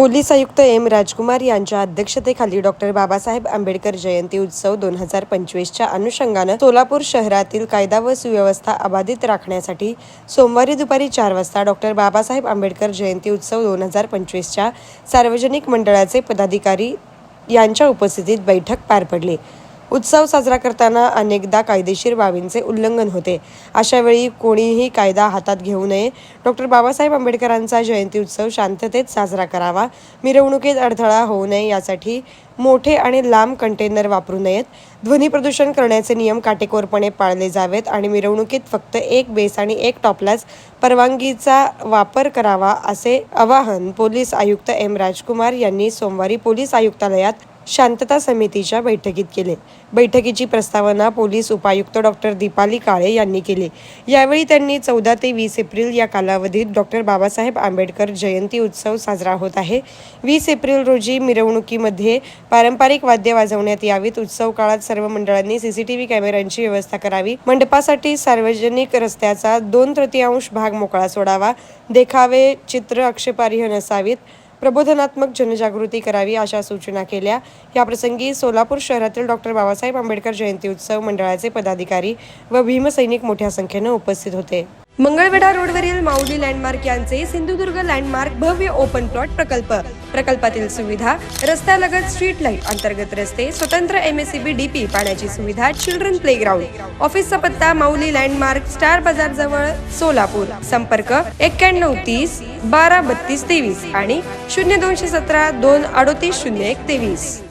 Police आयुक्त M राजकुमार यांच्या अध्यक्षतेखाली डॉक्टर बाबासाहेब आंबेडकर जयंती उत्सव दोन हजार पंचवीसच्या अनुषंगानं सोलापूर शहरातील कायदा व सुव्यवस्था अबाधित राखण्यासाठी सोमवारी दुपारी चार वाजता डॉक्टर बाबासाहेब आंबेडकर जयंती उत्सव दोन हजार पंचवीसच्या सार्वजनिक मंडळाचे पदाधिकारी यांच्या उपस्थितीत बैठक पार पडली. उत्सव साजरा करताना अनेकदा कायदेशीर बाबींचे उल्लंघन होते. अशावेळी कोणीही कायदा हातात घेऊ नये. डॉक्टर बाबासाहेब आंबेडकरांचा जयंती उत्सव शांततेत साजरा करावा. मिरवणुकीत अडथळा होऊ नये यासाठी मोठे आणि लांब कंटेनर वापरू नयेत. ध्वनी प्रदूषण करण्याचे नियम काटेकोरपणे पाळले जावेत आणि मिरवणुकीत फक्त एक बेस आणि एक टॉपलाच परवानगीचा वापर करावा असे आवाहन पोलीस आयुक्त एम राजकुमार यांनी सोमवारी पोलीस आयुक्तालयात शांतता समितीच्या बैठकीत केले. बैठकीची प्रस्तावना पोलीस उपायुक्त डॉक्टर दीपाली काळे यांनी केली. यावेळी त्यांनी चौदा ते वीस एप्रिल या कालावधीत डॉक्टर बाबासाहेब आंबेडकर जयंती उत्सव साजरा होत आहे. वीस एप्रिल रोजी मिरवणुकीमध्ये पारंपरिक वाद्य वाजवण्यात यावीत. उत्सव काळात सर्व मंडळांनी सीसीटीव्ही कॅमेऱ्यांची व्यवस्था करावी. मंडपासाठी सार्वजनिक रस्त्याचा दोन तृतीयांश भाग मोकळा सोडावा. देखावे चित्र आक्षेपार्ह नसावीत. प्रबोधनात्मक जनजागृती करावी अशा सूचना केल्या. याप्रसंगी सोलापूर शहरातील डॉक्टर बाबासाहेब आंबेडकर जयंती उत्सव मंडळाचे पदाधिकारी व भीमसैनिक मोठ्या संख्येनं उपस्थित होते. मंगळवेढा रोडवरील माऊली लँडमार्क यांचे सिंधुदुर्ग लँडमार्क भव्य ओपन प्लॉट प्रकल्प. प्रकल्पातील सुविधा रस्त्यालगत स्ट्रीट लाइट अंतर्गत रस्ते स्वतंत्र एमएससीबी डीपी पाण्याची सुविधा चिल्ड्रन प्लेग्राऊंड ऑफिसचा पत्ता माऊली लँडमार्क स्टार बाजार जवळ सोलापूर. संपर्क एक्क्याण्णव तीस बारा बत्तीस तेवीस आणि शून्य दोनशे सतरा दोन अडोतीस शून्य एक तेवीस.